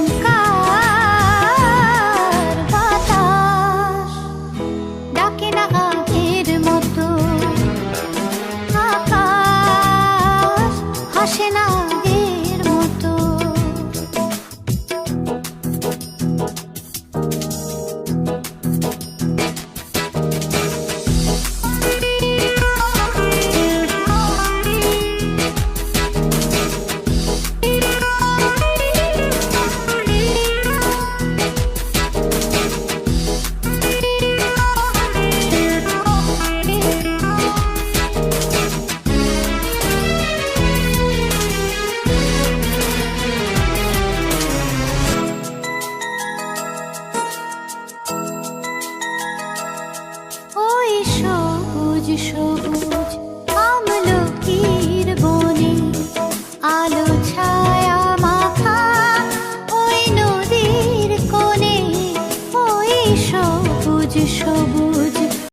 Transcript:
Ромка. সবুজ সবুজ আমলকির বনে আলো ছায়া মাথা ওই নদীর কোণে ওই সবুজ সবুজ